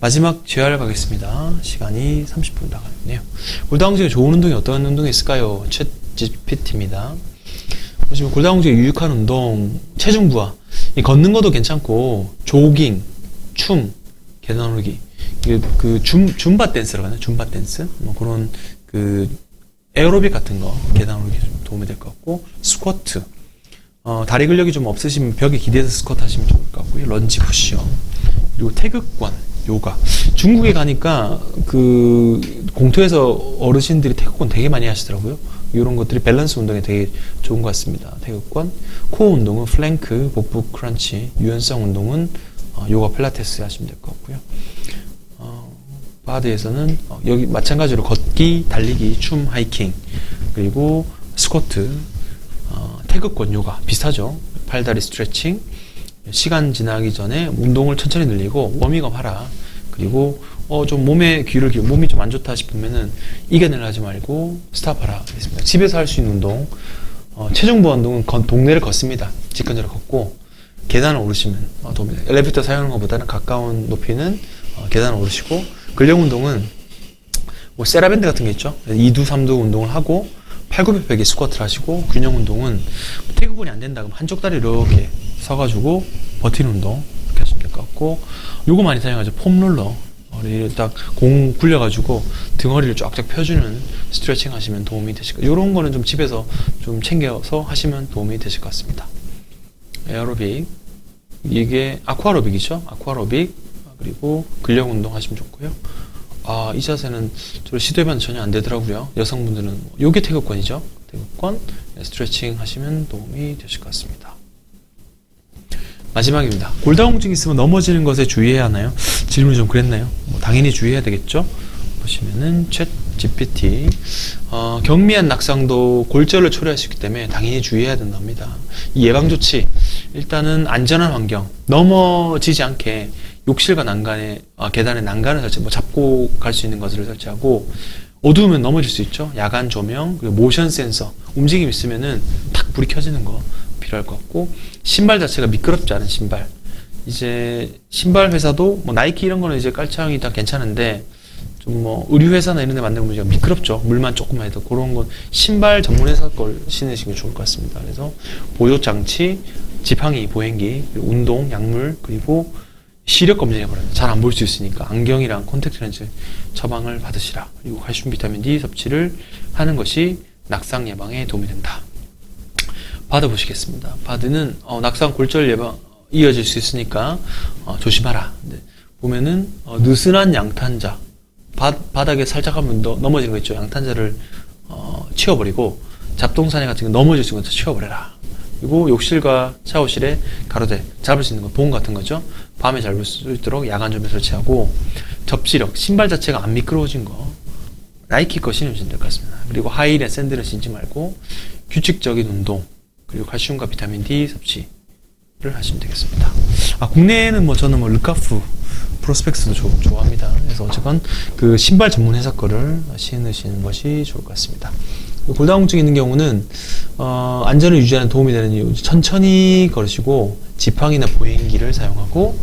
마지막 재활 가겠습니다. 시간이 30분 나가네요. 골다공 중에 좋은 운동이 어떤 운동이 있을까요? 챗 GPT입니다. 보시면 골다공 중에 유익한 운동, 체중 부하. 이 걷는 것도 괜찮고, 조깅, 춤, 계단 오르기. 그, 그 줌, 줌바 댄스라고 하나? 줌바 댄스? 뭐 그런 그 에어로빅 같은 거 계단 오르기 좀 도움이 될 것 같고, 스쿼트. 어, 다리 근력이 좀 없으시면 벽에 기대서 스쿼트 하시면 좋을 것 같고요. 런지 푸시업. 그리고 태극권, 요가. 중국에 가니까 그 공터에서 어르신들이 태극권 되게 많이 하시더라고요. 이런 것들이 밸런스 운동에 되게 좋은 것 같습니다. 태극권, 코어 운동은 플랭크, 복부 크런치, 유연성 운동은 어, 요가 필라테스 하시면 될 것 같고요. 어, 바드에서는 어, 여기 마찬가지로 걷기, 달리기, 춤, 하이킹, 그리고 스쿼트, 어, 태극권 요가 비슷하죠. 팔다리 스트레칭, 시간 지나기 전에 운동을 천천히 늘리고 워밍업 하라. 그리고 어 좀 몸에 귀를 기울 몸이 좀 안 좋다 싶으면은 이겨내려 하지 말고 스탑하라. 있습니다. 집에서 할 수 있는 운동. 어, 체중 보완 운동은 건- 동네를 걷습니다. 직근절을 걷고 계단을 오르시면 어, 도움이 돼요. 엘리베이터 사용하는 것보다는 가까운 높이는 어, 계단을 오르시고 근력 운동은 뭐 세라밴드 같은 게 있죠. 2두, 3두 운동을 하고 팔굽혀펴기 스쿼트를 하시고 균형 운동은 태극근이 안 된다 그러면 한쪽 다리 이렇게 서가지고 버티는 운동 같고 요거 많이 사용하죠. 폼롤러 머리를 딱 공 굴려가지고 등허리를 쫙쫙 펴주는 스트레칭 하시면 도움이 되실 거예요. 요런 거는 좀 집에서 좀 챙겨서 하시면 도움이 되실 것 같습니다. 에어로빅 이게 아쿠아로빅이죠. 아쿠아로빅 그리고 근력 운동 하시면 좋고요. 아, 이 자세는 저 시도해봤는데 전혀 안 되더라고요. 여성분들은 뭐 요게 태극권이죠. 태극권 네, 스트레칭 하시면 도움이 되실 것 같습니다. 마지막입니다. 골다공증 있으면 넘어지는 것에 주의해야 하나요? 질문이 좀 그랬나요? 뭐 당연히 주의해야 되겠죠. 보시면은 챗 GPT 어, 경미한 낙상도 골절을 초래할 수 있기 때문에 당연히 주의해야 된답니다. 이 예방 조치 일단은 안전한 환경 넘어지지 않게 욕실과 난간에 아, 계단에 난간을 설치 뭐 잡고 갈 수 있는 것을 설치하고 어두우면 넘어질 수 있죠. 야간 조명 그리고 모션 센서 움직임 있으면은 탁 불이 켜지는 거 필요할 것 같고 신발 자체가 미끄럽지 않은 신발 이제 신발 회사도 뭐 나이키 이런 거는 이제 깔창이 다 괜찮은데 좀 뭐 의류 회사나 이런 데 만드는 문제가 미끄럽죠. 물만 조금만 해도 그런 건 신발 전문 회사 걸 신으시면 좋을 것 같습니다. 그래서 보조 장치, 지팡이, 보행기, 운동, 약물 그리고 시력 검진해 보라. 잘 안 볼 수 있으니까 안경이랑 콘택트 렌즈 처방을 받으시라. 그리고 칼슘 비타민 D 섭취를 하는 것이 낙상 예방에 도움이 된다. 바드 보시겠습니다. 바드는 어, 낙상 골절 예방 이어질 수 있으니까 어, 조심하라. 네. 보면은 어, 느슨한 양탄자 바, 바닥에 살짝 너, 넘어지는 거 있죠. 양탄자를 어, 치워버리고 잡동사니 같은 거 넘어질 수 있는 거 치워버려라. 그리고 욕실과 샤워실에 가로대 잡을 수 있는 거 보온 같은 거죠. 밤에 잘볼수 있도록 야간 조명 설치하고 접지력 신발 자체가 안 미끄러워진 거 나이키 거 신으시면 될 것 같습니다. 그리고 하이힐에 샌들을 신지 말고 규칙적인 운동 그리고 칼슘과 비타민 D 섭취를 하시면 되겠습니다. 아 국내에는 뭐 저는 뭐 르카프 프로스펙스도 좋- 좋아합니다. 그래서 어쨌건 그 신발 전문 회사 거를 신으시는 것이 좋을 것 같습니다. 골다공증 있는 경우는 어, 안전을 유지하는 도움이 되는 이유 천천히 걸으시고 지팡이나 보행기를 사용하고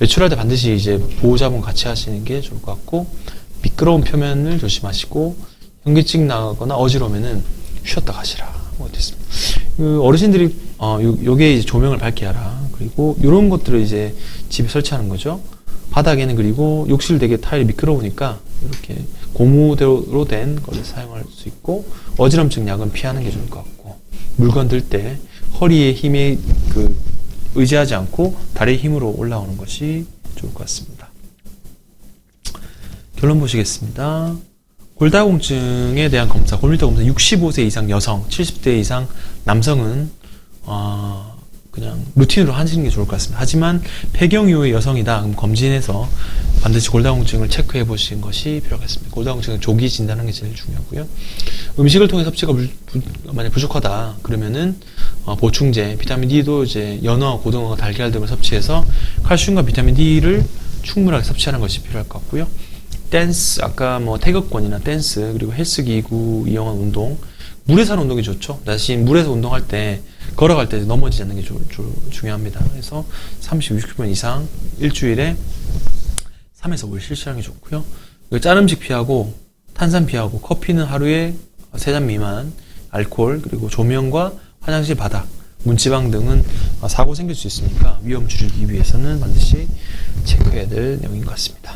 외출할 때 반드시 이제 보호자분 같이 하시는 게 좋을 것 같고 미끄러운 표면을 조심하시고 현기증 나거나 어지러우면은 쉬었다 가시라. 뭐 됐습니다. 그 어르신들이 어 요, 요게 이제 조명을 밝게 하라. 그리고 이런 것들을 이제 집에 설치하는 거죠. 바닥에는 그리고 욕실 되게 타일이 미끄러우니까 이렇게 고무대로 된 것을 사용할 수 있고 어지럼증 약은 피하는 게 좋을 것 같고 물건 들 때 허리에 힘이 그 의지하지 않고 다리의 힘으로 올라오는 것이 좋을 것 같습니다. 결론 보시겠습니다. 골다공증에 대한 검사, 골밀도 검사 65세 이상 여성, 70대 이상 남성은 어, 그냥 루틴으로 하시는 게 좋을 것 같습니다. 하지만 폐경 이후의 여성이다. 그럼 검진해서 반드시 골다공증을 체크해 보시는 것이 필요하겠습니다. 골다공증은 조기 진단하는 게 제일 중요하고요. 음식을 통해 섭취가 만약 부족하다 그러면은 어, 보충제, 비타민 D도 이제 연어, 고등어, 달걀 등을 섭취해서 칼슘과 비타민 D를 충분하게 섭취하는 것이 필요할 것 같고요. 댄스 아까 뭐 태극권이나 댄스 그리고 헬스 기구 이용한 운동 물에서 하는 운동이 좋죠. 대신 물에서 운동할 때 걸어갈 때 넘어지지 않는 게 조- 조- 중요합니다. 그래서 30, 60분 이상 일주일에 3에서 5일 실시하는 게 좋고요. 그리고 짠 음식 피하고 탄산 피하고 커피는 하루에 3잔 미만 알코올 그리고 조명과 화장실 바닥 문지방 등은 사고 생길 수 있으니까 위험 줄이기 위해서는 반드시 체크해야 될 내용인 것 같습니다.